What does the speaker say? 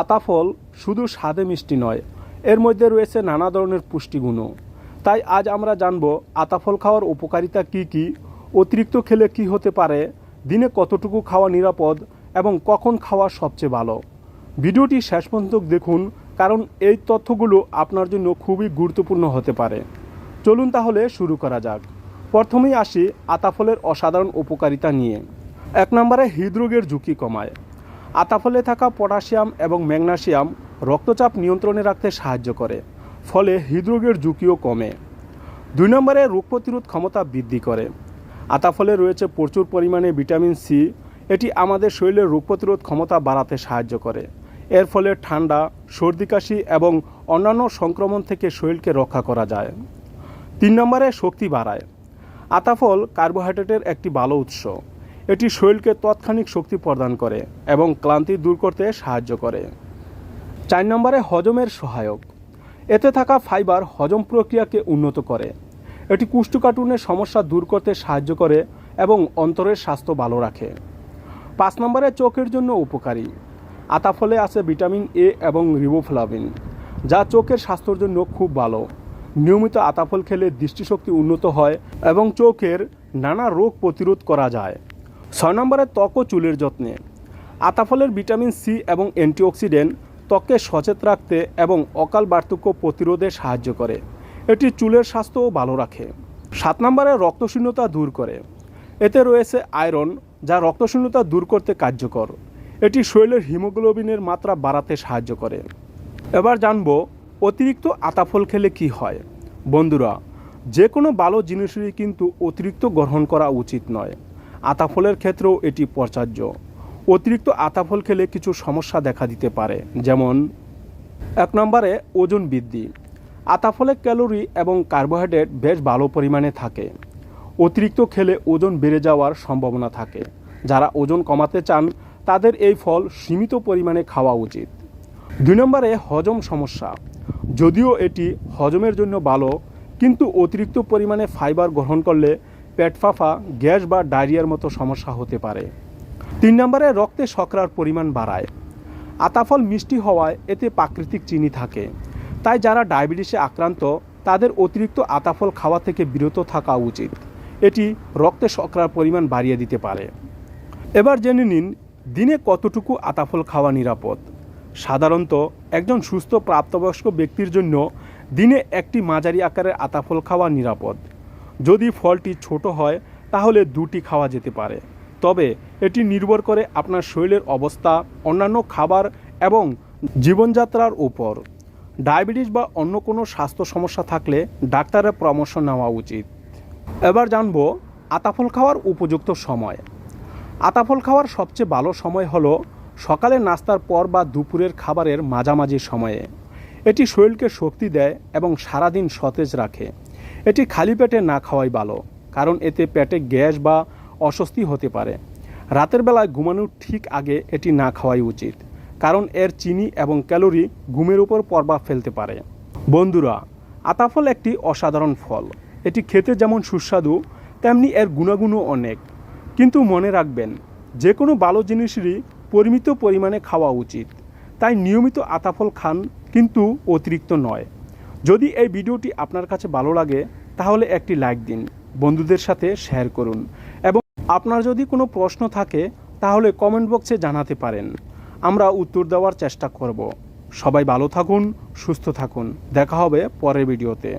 আতাফল শুধু স্বাদে মিষ্টি নয়, এর মধ্যে রয়েছে নানা ধরনের পুষ্টিগুণও। তাই আজ আমরা জানব আতাফল খাওয়ার উপকারিতা কি কি, অতিরিক্ত খেলে কি হতে পারে, দিনে কতটুকু খাওয়া নিরাপদ এবং কখন খাওয়া সবচেয়ে ভালো। ভিডিওটি শেষ পর্যন্ত দেখুন, কারণ এই তথ্যগুলো আপনার জন্য খুবই গুরুত্বপূর্ণ হতে পারে। চলুন তাহলে শুরু করা যাক। প্রথমেই আসি আতাফলের অসাধারণ উপকারিতা নিয়ে। এক নম্বরে হৃদরোগের ঝুঁকি কমায়। আতাফলে থাকা পটাশিয়াম এবং ম্যাগনেসিয়াম রক্তচাপ নিয়ন্ত্রণে রাখতে সাহায্য করে, ফলে হৃদরোগের ঝুঁকিও কমে। দুই নম্বরে, রোগ প্রতিরোধ ক্ষমতা বৃদ্ধি করে। আতাফলে রয়েছে প্রচুর পরিমাণে ভিটামিন সি। এটি আমাদের শরীরের রোগ প্রতিরোধ ক্ষমতা বাড়াতে সাহায্য করে। এর ফলে ঠান্ডা, সর্দি কাশি এবং অন্যান্য সংক্রমণ থেকে শরীরকে রক্ষা করা যায়। তিন নম্বরে, শক্তি বাড়ায়। আতাফল কার্বোহাইড্রেটের একটি ভালো উৎস। এটি শরীরকে তৎক্ষণিক শক্তি প্রদান করে এবং ক্লান্তি দূর করতে সাহায্য করে। চার নম্বরে হজমের সহায়ক। এতে থাকা ফাইবার হজম প্রক্রিয়াকে উন্নত করে। এটি কুষ্ঠকাঠিন্যের সমস্যা দূর করতে সাহায্য করে এবং অন্তরের স্বাস্থ্য ভালো রাখে। পাঁচ নম্বরে চোখের জন্য উপকারী। আতাফলে আছে ভিটামিন এ এবং রিবোফ্লাভিন যা চোখের স্বাস্থ্যের জন্য খুব ভালো। নিয়মিত আতাফল খেলে দৃষ্টিশক্তি উন্নত হয় এবং চোখের নানা রোগ প্রতিরোধ করা যায়। ছয় নম্বরে ত্বক ও চুলের যত্নে। আতাফলের ভিটামিন সি এবং অ্যান্টিঅক্সিডেন্ট ত্বককে সচেত রাখতে এবং অকাল বার্ধক্য প্রতিরোধে সাহায্য করে। এটি চুলের স্বাস্থ্যও ভালো রাখে। সাত নম্বরে রক্তশূন্যতা দূর করে। এতে রয়েছে আয়রন, যা রক্তশূন্যতা দূর করতে কার্যকর। এটি শরীরের হিমোগ্লোবিনের মাত্রা বাড়াতে সাহায্য করে। এবার জানব, অতিরিক্ত আতাফল খেলে কি হয়? বন্ধুরা যে কোনো ভালো জিনিসই কিন্তু অতিরিক্ত গ্রহণ করা উচিত নয়। আতাফলের ক্ষেত্রেও এটি প্রচার্য। অতিরিক্ত আতাফল খেলে কিছু সমস্যা দেখা দিতে পারে, যেমন এক নম্বরে ওজন বৃদ্ধি। আতাফলে ক্যালোরি এবং কার্বোহাইড্রেট বেশ ভালো পরিমাণে থাকে। অতিরিক্ত খেলে ওজন বেড়ে যাওয়ার সম্ভাবনা থাকে। যারা ওজন কমাতে চান, তাদের এই ফল সীমিত পরিমাণে খাওয়া উচিত। দুই নম্বরে হজম সমস্যা। যদিও এটি হজমের জন্য ভালো, কিন্তু অতিরিক্ত পরিমাণে ফাইবার গ্রহণ করলে পেট ফাঁপা গ্যাস বা ডায়রিয়ার মতো সমস্যা হতে পারে। তিন নম্বরে, রক্তে শর্করার পরিমাণ বাড়ায়। আতাফল মিষ্টি হওয়ায় এতে প্রাকৃতিক চিনি থাকে। তাই যারা ডায়াবেটিসে আক্রান্ত, তাদের অতিরিক্ত আতাফল খাওয়া থেকে বিরত থাকা উচিত। এটি রক্তে শর্করার পরিমাণ বাড়িয়ে দিতে পারে। এবার জেনে নিন, দিনে কতটুকু আতাফল খাওয়া নিরাপদ? সাধারণত, একজন সুস্থ প্রাপ্তবয়স্ক ব্যক্তির জন্য দিনে একটি মাঝারি আকারের আতাফল খাওয়া নিরাপদ। যদি ফলটি ছোট হয়, তাহলে দুটি খাওয়া যেতে পারে। তবে এটি নির্ভর করে আপনার শরীরের অবস্থা, অন্যান্য খাবার এবং জীবনযাত্রার উপর। ডায়াবেটিস বা অন্য কোনো স্বাস্থ্য সমস্যা থাকলে ডাক্তারের পরামর্শ নেওয়া উচিত। এবার জানব আতাফল খাওয়ার উপযুক্ত সময়। আতাফল খাওয়ার সবচেয়ে ভালো সময় হলো সকালে নাস্তার পর বা দুপুরের খাবারের মাঝামাঝি সময়ে। এটি শরীরকে শক্তি দেয় এবং সারাদিন সতেজ রাখে। এটি খালি পেটে না খাওয়াই ভালো, কারণ এতে পেটে গ্যাস বা অস্বস্তি হতে পারে। রাতের বেলায় ঘুমানোর ঠিক আগে এটি না খাওয়াই উচিত, কারণ এর চিনি এবং ক্যালোরি ঘুমের উপর প্রভাব ফেলতে পারে। বন্ধুরা, আতাফল একটি অসাধারণ ফল। এটি খেতে যেমন সুস্বাদু, তেমনি এর গুণাগুণও অনেক। কিন্তু মনে রাখবেন যে কোনো ভালো জিনিসেরই পরিমিত পরিমাণে খাওয়া উচিত। তাই নিয়মিত আতাফল খান কিন্তু অতিরিক্ত নয়। যদি এই ভিডিওটি আপনার কাছে ভালো লাগে, তাহলে একটি লাইক দিন, বন্ধুদের সাথে শেয়ার করুন এবং আপনার যদি কোনো প্রশ্ন থাকে, তাহলে কমেন্ট বক্সে জানাতে পারেন। আমরা উত্তর দেওয়ার চেষ্টা করব। সবাই ভালো থাকুন, সুস্থ থাকুন। দেখা হবে পরের ভিডিওতে।